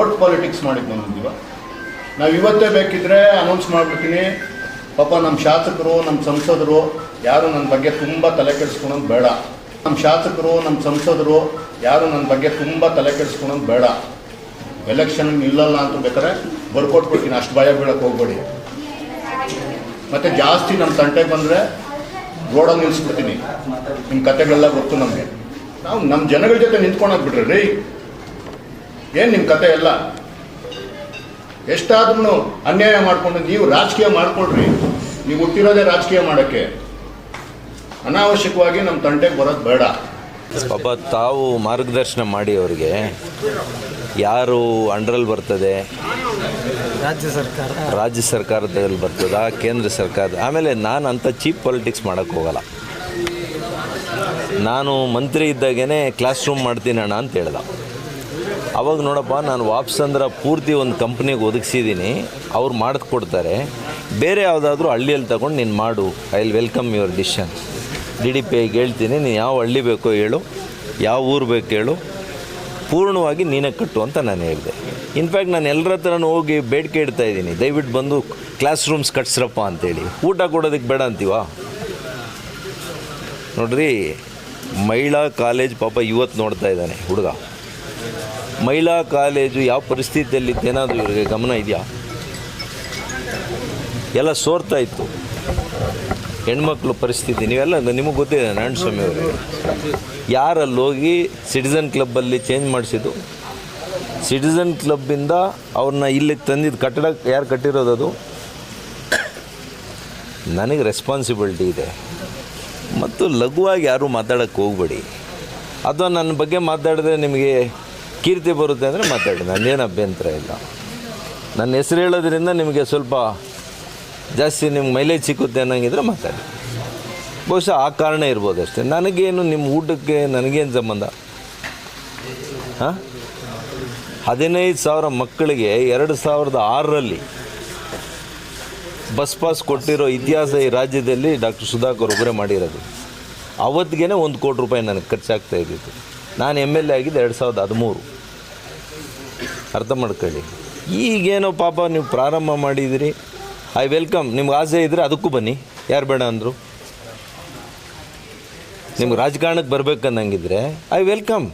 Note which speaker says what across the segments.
Speaker 1: Vote politics ಮಾಡಿದ್ದು ಬಂದಿದ್ದೀವ ನಾವು ಇವತ್ತೇ ಬೇಕಿದ್ರೆ ಅನೌನ್ಸ್ ಮಾಡ್ಬಿಡ್ತೀನಿ. ಪಾಪ ನಮ್ಮ ಶಾಸಕರು ನಮ್ಮ ಸಂಸದರು, ಯಾರು ನನ್ನ ಬಗ್ಗೆ ತುಂಬ ತಲೆ ಕೆಡಿಸ್ಕೊಳೋದು ಬೇಡ. ನಮ್ಮ ಶಾಸಕರು ನಮ್ಮ ಸಂಸದರು, ಯಾರು ನನ್ನ ಬಗ್ಗೆ ತುಂಬ ತಲೆ ಕೆಡಿಸ್ಕೊಳೋದು ಬೇಡ. ಎಲೆಕ್ಷನ್ ಇಲ್ಲಲ್ಲ ಅಂತ ಬೇಕಾದ್ರೆ ಬರ್ಕೊಟ್ಬಿಡ್ತೀನಿ ಅಷ್ಟು ಭಯ ಬೀಳಕ್ಕೆ ಹೋಗ್ಬೇಡಿ. ಮತ್ತು ಜಾಸ್ತಿ ನಮ್ಮ ತಂಟೆಗೆ ಬಂದರೆ ರೋಡಲ್ಲಿ ನಿಲ್ಲಿಸ್ಬಿಡ್ತೀನಿ ನಿಮ್ಮ ಕತೆಗಳೆಲ್ಲ ಗೊತ್ತು ನಮಗೆ. ನಾವು ನಮ್ಮ ಜನಗಳ ಜೊತೆ ನಿಂತ್ಕೊಂಡೋಗ್ಬಿಟ್ರಿ ರೀ. ಏನು ನಿಮ್ಮ ಕತೆ ಎಲ್ಲ? ಎಷ್ಟಾದ್ರೂ ಅನ್ಯಾಯ ಮಾಡಿಕೊಂಡು ನೀವು ರಾಜಕೀಯ ಮಾಡ್ಕೊಳ್ರಿ. ನೀವು ಹುಟ್ಟಿರೋದೇ ರಾಜಕೀಯ ಮಾಡೋಕ್ಕೆ. ಅನಾವಶ್ಯಕವಾಗಿ ನಮ್ಮ ತಂಟೆಗೆ ಬರೋದು ಬೇಡ.
Speaker 2: ಪಾಪ ತಾವು ಮಾರ್ಗದರ್ಶನ ಮಾಡಿ ಅವರಿಗೆ. ಯಾರು ಅಂಡ್ರಲ್ಲಿ ಬರ್ತದೆ?
Speaker 3: ರಾಜ್ಯ ಸರ್ಕಾರ.
Speaker 2: ರಾಜ್ಯ ಸರ್ಕಾರದಲ್ಲಿ ಬರ್ತದ ಕೇಂದ್ರ ಸರ್ಕಾರದ? ಆಮೇಲೆ ನಾನು ಅಂಥ ಚೀಪ್ ಪಾಲಿಟಿಕ್ಸ್ ಮಾಡೋಕ್ಕೆ ಹೋಗಲ್ಲ. ನಾನು ಮಂತ್ರಿ ಇದ್ದಾಗೇ ಕ್ಲಾಸ್ ರೂಮ್ ಮಾಡ್ತೀನಣ್ಣ ಅಂತ ಹೇಳ್ದ. ಅವಾಗ ನೋಡಪ್ಪ, ನಾನು ವಾಪಸ್ ಅಂದ್ರೆ ಪೂರ್ತಿ ಒಂದು ಕಂಪ್ನಿಗೆ ಒದಗಿಸಿದ್ದೀನಿ ಅವ್ರು ಮಾಡಿಕೊಡ್ತಾರೆ ಬೇರೆ ಯಾವುದಾದ್ರೂ ಹಳ್ಳಿಯಲ್ಲಿ ತಗೊಂಡು ನೀನು ಮಾಡು. I will welcome your decision D D P ಐಗೆ ಹೇಳ್ತೀನಿ, ನೀನು ಯಾವ ಹಳ್ಳಿ ಬೇಕೋ ಹೇಳು, ಯಾವ ಊರು ಬೇಕು ಹೇಳು. ಪೂರ್ಣವಾಗಿ ನೀನೇ ಕಟ್ಟು ಅಂತ ನಾನು ಹೇಳಿದೆ. ಇನ್ಫ್ಯಾಕ್ಟ್ ನಾನು ಎಲ್ಲರ ಹತ್ರನೂ ಹೋಗಿ ಬೇಡಿಕೆ ಇಡ್ತಾ ಇದ್ದೀನಿ. ದಯವಿಟ್ಟು ಬಂದು ಕ್ಲಾಸ್ ರೂಮ್ಸ್ ಕಟ್ಸ್ರಪ್ಪ ಅಂತೇಳಿ. ಊಟ ಕೊಡೋದಕ್ಕೆ ಬೇಡ ಅಂತೀವಾ? ನೋಡ್ರಿ, ಮಹಿಳಾ ಕಾಲೇಜ್ ಪಾಪ ಇವತ್ತು ನೋಡ್ತಾ ಇದ್ದಾನೆ ಹುಡುಗ. ಮಹಿಳಾ ಕಾಲೇಜು ಯಾವ ಪರಿಸ್ಥಿತಿಯಲ್ಲಿ ಏನಾದರೂ ಇವರಿಗೆ ಗಮನ ಇದೆಯಾ? ಎಲ್ಲ ಸೋರ್ತಾ ಇತ್ತು. ಹೆಣ್ಮಕ್ಳು ಪರಿಸ್ಥಿತಿ, ನೀವೆಲ್ಲ ನಿಮಗೆ ಗೊತ್ತಿದೆ ನಾರಾಯಣ ಸ್ವಾಮಿ ಅವರು. ಯಾರಲ್ಲಿ ಹೋಗಿ ಸಿಟಿಸನ್ ಕ್ಲಬ್ಬಲ್ಲಿ ಚೇಂಜ್ ಮಾಡಿಸಿದ್ದು? ಸಿಟಿಸನ್ ಕ್ಲಬ್ಬಿಂದ ಅವ್ರನ್ನ ಇಲ್ಲಿಗೆ ತಂದಿದ್ದು ಕಟ್ಟಡ, ಯಾರು ಕಟ್ಟಿರೋದು ಅದು? ನನಗೆ ರೆಸ್ಪಾನ್ಸಿಬಿಲಿಟಿ ಇದೆ. ಮತ್ತು ಲಘುವಾಗಿ ಯಾರೂ ಮಾತಾಡೋಕ್ಕೆ ಹೋಗಬೇಡಿ. ಅಥವಾ ನನ್ನ ಬಗ್ಗೆ ಮಾತಾಡಿದ್ರೆ ನಿಮಗೆ ಕೀರ್ತಿ ಬರುತ್ತೆ ಅಂದರೆ ಮಾತಾಡಿ. ನನ್ನೇನು ಅಭ್ಯಂತರ ಇಲ್ಲ. ನನ್ನ ಹೆಸರು ಹೇಳೋದ್ರಿಂದ ನಿಮಗೆ ಸ್ವಲ್ಪ ಜಾಸ್ತಿ ನಿಮ್ಗೆ ಮೈಲೇಜ್ ಸಿಕ್ಕುತ್ತೆ ಅನ್ನಂಗಿದ್ರೆ ಮಾತಾಡಿ. ಬಹುಶಃ ಆ ಕಾರಣ ಇರ್ಬೋದು ಅಷ್ಟೇ. ನನಗೇನು ನಿಮ್ಮ ಊಟಕ್ಕೆ ನನಗೇನು ಸಂಬಂಧ? ಹಾಂ? ಹದಿನೈದು ಸಾವಿರ ಮಕ್ಕಳಿಗೆ ಎರಡು ಸಾವಿರದ ಆರರಲ್ಲಿ ಬಸ್ ಪಾಸ್ ಕೊಟ್ಟಿರೋ ಇತಿಹಾಸ ಈ ರಾಜ್ಯದಲ್ಲಿ ಡಾಕ್ಟರ್ ಸುಧಾಕರ್ ಒಬ್ಬರೇ ಮಾಡಿರೋದು. ಅವತ್ತಿಗೆ ಒಂದು ಕೋಟಿ ರೂಪಾಯಿ ನನಗೆ ಖರ್ಚಾಗ್ತಾ ಇದ್ದಿತ್ತು ನಾನು ಎಂ ಎಲ್ ಎ ಆಗಿದ್ದು ಎರಡು ಸಾವಿರದ ಹದಿಮೂರು. ಅರ್ಥ ಮಾಡ್ಕೊಳ್ಳಿ. ಈಗೇನೋ ಪಾಪ ನೀವು ಪ್ರಾರಂಭ ಮಾಡಿದಿರಿ ಐ ವೆಲ್ಕಮ್ ನಿಮ್ಗೆ ಆಸೆ ಇದ್ದರೆ ಅದಕ್ಕೂ ಬನ್ನಿ. ಯಾರು ಬೇಡ ಅಂದರು? ನಿಮ್ಗೆ ರಾಜಕಾರಣಕ್ಕೆ ಬರ್ಬೇಕನ್ನಂಗಿದ್ರೆ ಐ ವೆಲ್ಕಮ್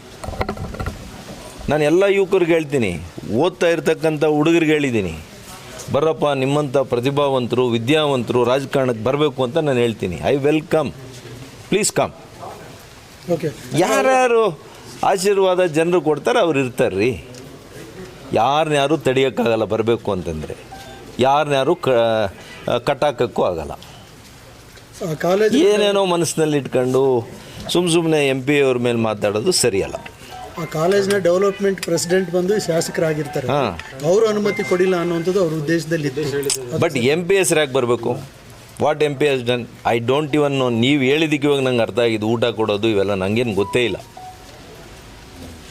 Speaker 2: ನಾನು ಎಲ್ಲ ಯುವಕರಿಗೆ ಹೇಳ್ತೀನಿ. ಓದ್ತಾ ಇರ್ತಕ್ಕಂಥ ಹುಡುಗರಿಗೆ ಹೇಳಿದ್ದೀನಿ. ಬರಪ್ಪ ನಿಮ್ಮಂಥ ಪ್ರತಿಭಾವಂತರು ವಿದ್ಯಾವಂತರು ರಾಜಕಾರಣಕ್ಕೆ ಬರಬೇಕು ಅಂತ ನಾನು ಹೇಳ್ತೀನಿ. I welcome please come
Speaker 3: okay
Speaker 2: ಯಾರ್ಯಾರು ಆಶೀರ್ವಾದ ಜನರು ಕೊಡ್ತಾರೆ ಅವ್ರು ಇರ್ತಾರೆ ರೀ ಯಾರನ್ಯಾರು ತಡೆಯೋಕ್ಕಾಗಲ್ಲ ಬರಬೇಕು ಅಂತಂದರೆ. ಯಾರನ್ಯಾರು ಕ ಕಟ್ಟಾಕಕ್ಕೂ ಆಗಲ್ಲ.
Speaker 3: ಕಾಲೇಜ್
Speaker 2: ಏನೇನೋ ಮನಸ್ಸಿನಲ್ಲಿ ಇಟ್ಕೊಂಡು ಸುಮ್ಮ ಸುಮ್ಮನೆ ಎಂ ಪಿ ಅವ್ರ ಮೇಲೆ ಮಾತಾಡೋದು ಸರಿಯಲ್ಲ
Speaker 3: ಆ ಕಾಲೇಜ್ನ ಡೆವಲಪ್ಮೆಂಟ್ ಪ್ರೆಸಿಡೆಂಟ್ ಬಂದು ಶಾಸಕರಾಗಿರ್ತಾರೆ. ಅವರು ಅನುಮತಿ ಕೊಡಿಲ್ಲ ಅನ್ನುವಂಥದ್ದು ಅವ್ರ ಉದ್ದೇಶದಲ್ಲಿ
Speaker 2: ಬಟ್ ಎಂ ಪಿ ಎಸ್ ಯಾಕೆ ಬರಬೇಕು? What M P S done I don't even know ನೀವು ಹೇಳಿದಕ್ಕೆ ಇವಾಗ ನಂಗೆ ಅರ್ಥ ಆಗಿದ್ದು ಊಟ ಕೊಡೋದು ಇವೆಲ್ಲ ನನಗೇನು ಗೊತ್ತೇ ಇಲ್ಲ.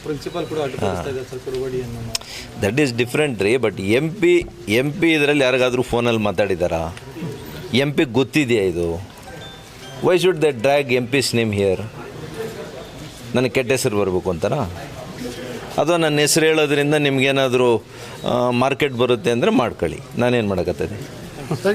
Speaker 4: ಪ್ರಿನ್ಸಿಪಾಲ್ ಕೂಡ
Speaker 2: ದಟ್ ಈಸ್ ಡಿಫ್ರೆಂಟ್ ರೀ but M P M P ಇದರಲ್ಲಿ ಯಾರಿಗಾದರೂ ಫೋನಲ್ಲಿ ಮಾತಾಡಿದಾರಾ? ಎಂ ಪಿ ಗೊತ್ತಿದೆಯಾ ಇದು? Why should the drag M P's name here ನನಗೆ ಕೆಟ್ಟ ಹೆಸರು ಬರಬೇಕು ಅಂತನಾ? ಅಥವಾ ನನ್ನ ಹೆಸರು ಹೇಳೋದ್ರಿಂದ ನಿಮ್ಗೇನಾದರೂ ಮಾರ್ಕೆಟ್ ಬರುತ್ತೆ ಅಂದರೆ ಮಾಡ್ಕೊಳ್ಳಿ. ನಾನೇನು ಮಾಡೋಕ್ಕತ್ತದೆ